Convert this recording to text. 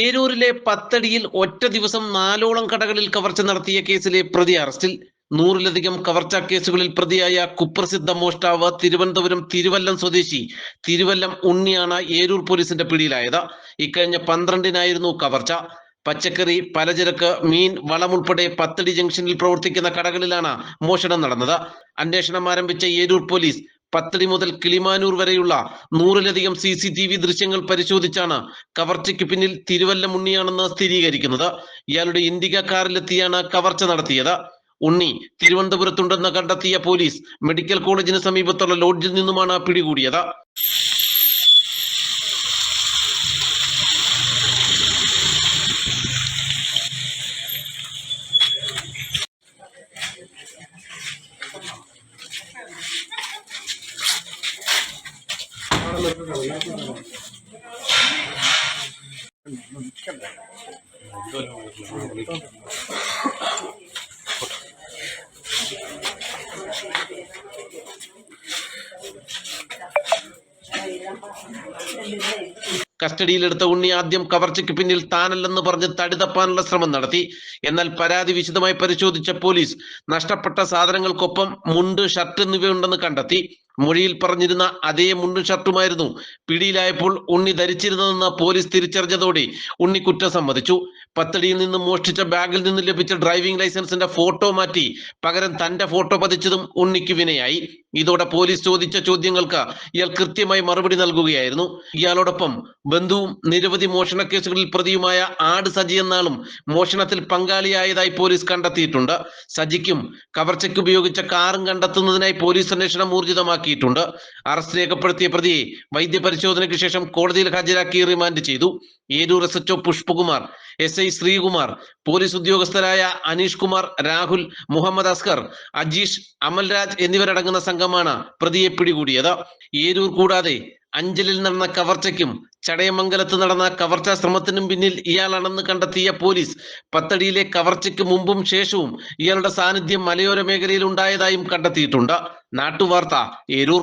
ഏരൂരിലെ പത്തടിയിൽ ഒറ്റ ദിവസം നാലോളം കടകളിൽ കവർച്ച നടത്തിയ കേസിലെ പ്രതി അറസ്റ്റിൽ. നൂറിലധികം കവർച്ചാ കേസുകളിൽ പ്രതിയായ കുപ്രസിദ്ധ മോഷ്ടാവ് തിരുവനന്തപുരം തിരുവല്ലം സ്വദേശി തിരുവല്ലം ഉണ്ണിയാണ് ഏരൂർ പോലീസിന്റെ പിടിയിലായത്. ഇക്കഴിഞ്ഞ പന്ത്രണ്ടിനായിരുന്നു കവർച്ച. പച്ചക്കറി പലചരക്ക് മീൻ വളം ഉൾപ്പെടെ പത്തടി ജംഗ്ഷനിൽ പ്രവർത്തിക്കുന്ന കടകളിലാണ് മോഷണം നടന്നത്. അന്വേഷണം ആരംഭിച്ച ഏരൂർ പോലീസ് പത്തടി മുതൽ കിളിമാനൂർ വരെയുള്ള നൂറിലധികം സി സി ടി വി ദൃശ്യങ്ങൾ പരിശോധിച്ചാണ് കവർച്ചയ്ക്ക് പിന്നിൽ തിരുവല്ലം ഉണ്ണിയാണെന്ന് സ്ഥിരീകരിക്കുന്നത്. ഇയാളുടെ ഇൻഡിക കാറിലെത്തിയാണ് കവർച്ച നടത്തിയത്. ഉണ്ണി തിരുവനന്തപുരത്തുണ്ടെന്ന് കണ്ടെത്തിയ പോലീസ് മെഡിക്കൽ കോളേജിന് സമീപത്തുള്ള ലോഡ്ജിൽ നിന്നുമാണ് പിടികൂടിയത്. കസ്റ്റഡിയിലെടുത്ത ഉണ്ണി ആദ്യം കവർച്ചയ്ക്ക് പിന്നിൽ താനല്ലെന്ന് പറഞ്ഞ് തടി തപ്പാനുള്ള ശ്രമം നടത്തി. എന്നാൽ പരാതി വിശദമായി പരിശോധിച്ച പോലീസ് നഷ്ടപ്പെട്ട സാധനങ്ങൾക്കൊപ്പം മുണ്ട് ഷർട്ട് എന്നിവയുണ്ടെന്ന് കണ്ടെത്തി. മൊഴിയിൽ പറഞ്ഞിരുന്ന അതേ മുണ്ടും ഷർട്ടുമായിരുന്നു. പിടിയിലായപ്പോൾ ഉണ്ണി ധരിച്ചിരുന്നതെന്ന് പോലീസ് തിരിച്ചറിഞ്ഞതോടെ ഉണ്ണി കുറ്റം സമ്മതിച്ചു. പത്തടിയിൽ നിന്ന് മോഷ്ടിച്ച ബാഗിൽ നിന്ന് ലഭിച്ച ഡ്രൈവിംഗ് ലൈസൻസിന്റെ ഫോട്ടോ മാറ്റി പകരം തന്റെ ഫോട്ടോ പതിച്ചതും ഉണ്ണിക്ക് വിനയായി. ഇതോടെ പോലീസ് ചോദിച്ച ചോദ്യങ്ങൾക്ക് ഇയാൾ കൃത്യമായി മറുപടി നൽകുകയായിരുന്നു. ഇയാളോടൊപ്പം ബന്ധുവും നിരവധി മോഷണ കേസുകളിൽ പ്രതിയുമായ ആട് സജി എന്നാളും മോഷണത്തിൽ പങ്കാളിയായതായി പോലീസ് കണ്ടെത്തിയിട്ടുണ്ട്. സജിക്കും കവർച്ചയ്ക്ക് ഉപയോഗിച്ച കാറും കണ്ടെത്തുന്നതിനായി പോലീസ് അന്വേഷണം ഊർജിതമാക്കിയിട്ടുണ്ട്. അറസ്റ്റ് രേഖപ്പെടുത്തിയ പ്രതിയെ വൈദ്യപരിശോധനയ്ക്ക് ശേഷം കോടതിയിൽ ഹാജരാക്കി റിമാൻഡ് ചെയ്തു. Eroor S H O Pushpakumar S I Sreekumar police ഉദ്യോഗസ്ഥരായ Aneesh Kumar Rahul Muhammad Askar Ajeesh Amalraj എന്നിവരടങ്ങുന്ന സംഘമാണ് പ്രതിയെ പിടികൂടിയത്. ഏരൂർ കൂടാതെ അഞ്ചലിൽ നടന്ന കവർച്ചയ്ക്കും ചടയമംഗലത്ത് നടന്ന കവർച്ചാ ശ്രമത്തിനും പിന്നിൽ ഇയാളാണെന്ന് കണ്ടെത്തിയ പോലീസ് പത്തടിയിലെ കവർച്ചയ്ക്ക് മുമ്പും ശേഷവും ഇയാളുടെ സാന്നിധ്യം മലയോര മേഖലയിൽ ഉണ്ടായതായും കണ്ടെത്തിയിട്ടുണ്ട്. നാട്ടുവാർത്ത ഏരൂർ.